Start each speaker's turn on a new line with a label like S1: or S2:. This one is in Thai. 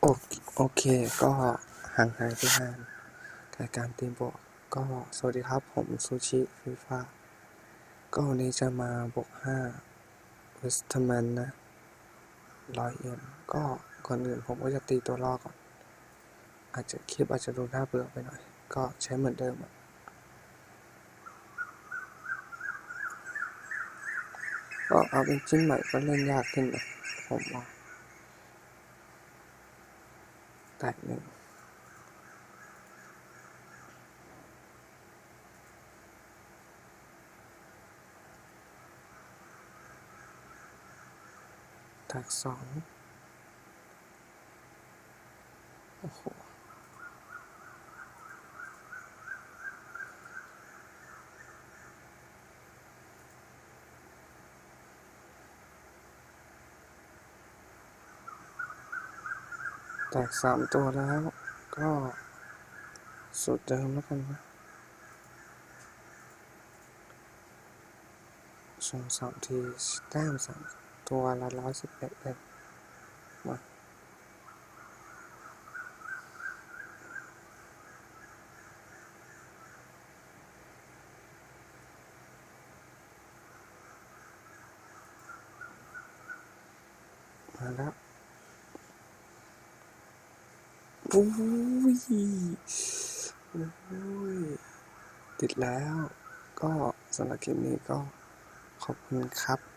S1: โอโอเคก็ห่างหายไปนานรายการตีมบกก็สวัสดีครับผมซูชิฟีฟ่าก็วันนี้จะมาบวกห้าเวสต์แมนนะร้อยเอ็มก็ก่อนอื่นผมก็จะตีตัวล่อก่อน อาจจะคลิปอาจจะดูน่าเบื่อไปหน่อย ก็ใช้เหมือนเดิมอะก็เอาเป็นจิ้นใหม่ก็เล่นยากขึ้นนะผมว่าแต กหนึ่งแตกสองโอ้โห แตกสามตัวแล้ว ก็สุดเดิมแล้วกันนะสองสามทีแต้มสามตัวละร้อยสิบเอ็ดเองมามาแล้ว อุ้ยอุ้ยติดแล้ว ก็สำหรับคลิปนี้ก็ขอบคุณครับ